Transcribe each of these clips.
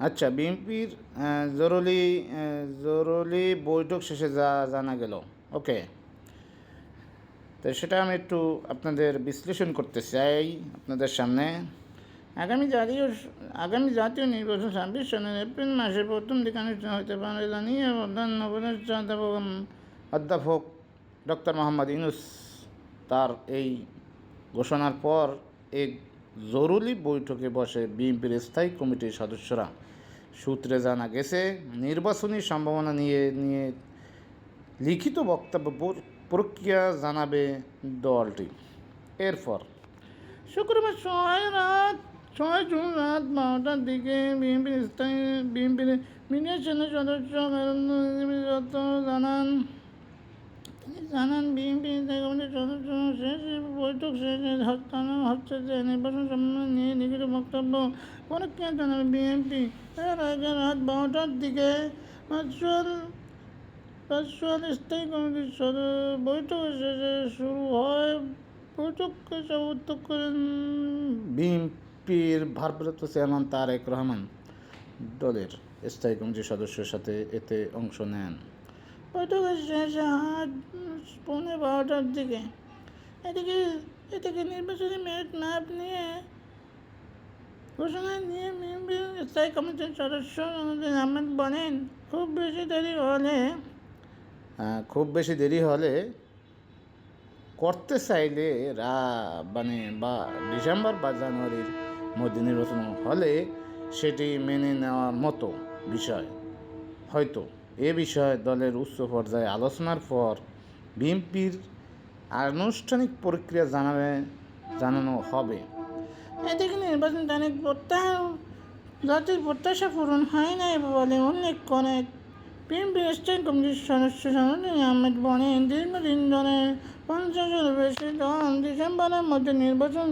আচ্ছা বিএনপির জরুরি জরুরি বৈঠক শেষে যা, জানা গেল। ওকে। তো সেটা আমি একটু আপনাদের বিশ্লেষণ করতে চাই আপনাদের সামনে। আগামী জাতীয় আগামী জাতীয় নির্বাচন ছাব্বিশ সনের এপ্রিল মাসের প্রথম দিকে অনুষ্ঠিত হতে পারে জানিয়ে প্রধান উপদেষ্টা অধ্যাপক অধ্যাপক ডক্টর মোহাম্মদ ইউনুস তার এই ঘোষণার পর এক জরুরি বৈঠকে বসে বিএনপির স্থায়ী কমিটির সদস্যরা। সূত্রে জানা গেছে, নির্বাচনী সম্ভাবনা নিয়ে নিয়ে লিখিত বক্তব্য প্রক্রিয়া জানাবে দলটি। এরপর শুক্রবার ছয় রাত, ছয় জুন রাত বারোটার দিকে বিএনপির স্থায়ী বিএনপির মিডিয়া চ্যানেল সদস্য জানান জানান, বিএনপি কমিটির সদস্য শেষ বৈঠক শেষে জানানো হচ্ছে যে নির্বাচন সম্বন্ধে নিয়ে লিখিত বক্তব্য পরীক্ষা জানাবে বিএনপি। এর আগে রাত বারোটার দিকে ভার্চুয়াল ভার্চুয়াল স্থায়ী কমিটির সদ- বৈঠক শেষে শুরু হয়। বৈঠককে সভাপতিত্ব করেন বিএনপির ভারপ্রাপ্ত চেয়ারম্যান তারেক রহমান। দলের স্থায়ী কমিটির সদস্যের সাথে এতে অংশ নেন। বৈঠকের শেষে আজ পৌনে বারোটার দিকে। এদিকে এদিকে নির্বাচনী মেরিট ম্যাপ নিয়ে ঘোষণা নিয়ে স্থায়ী কমিটির সদস্য আহমেদ বলেন, খুব বেশি দেরি হলে খুব বেশি দেরি হলে করতে চাইলে রা মানে বা ডিসেম্বর বা জানুয়ারির মধ্যে নির্বাচন হলে সেটি মেনে নেওয়ার মতো বিষয়, হয়তো। এ বিষয়ে দলের উচ্চ পর্যায়ে আলোচনার পর বিএনপির আনুষ্ঠানিক প্রক্রিয়া জানাবে, জানানো হবে। এদিকে নির্বাচন তারিখ প্রত্যাহার জাতির প্রত্যাশা পূরণ হয় নাই বলে উল্লেখ করে বিএনপি স্থায়ী কমিটির সদস্য সনদিন আহমেদ বলেন দীর্ঘদিন ধরে পঞ্চাশের বেশি দল ডিসেম্বরের মধ্যে নির্বাচন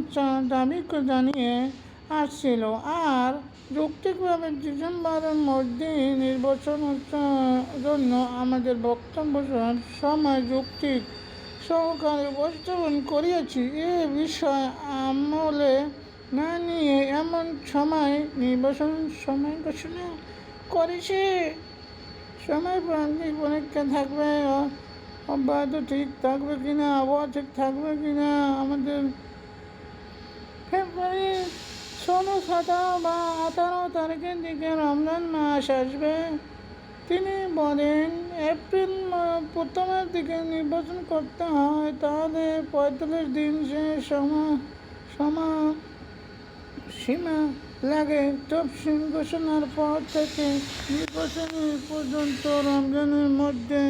দাবি জানিয়ে আসছিল আর যৌক্তিকভাবে ডিসেম্বরের মধ্যে নির্বাচন জন্য আমাদের বক্তব্য সময় যৌক্তিক সহকারে উপস্থাপন করিয়াছি। এ বিষয় আমলে না নিয়ে এমন সময় নির্বাচন সময় ঘোষণা করেছে। সময় প্রান্তিক পরীক্ষা থাকবে অব্যাহত ঠিক থাকবে কিনা আবহাওয়া ঠিক থাকবে কিনা আমাদের ফেব্রুয়ারি ষোলো সতেরো বা আঠারো তারিখের দিকে রমজান মাস আসবে। তিনি বলেন, এপ্রিল প্রথমের দিকে নির্বাচন করতে হয়, তাহলে পঁয়তাল্লিশ দিন সে সময় সময় সীমা লাগে। তফসিল ঘোষণার পর থেকে নির্বাচনের পর্যন্ত রমজানের মধ্যে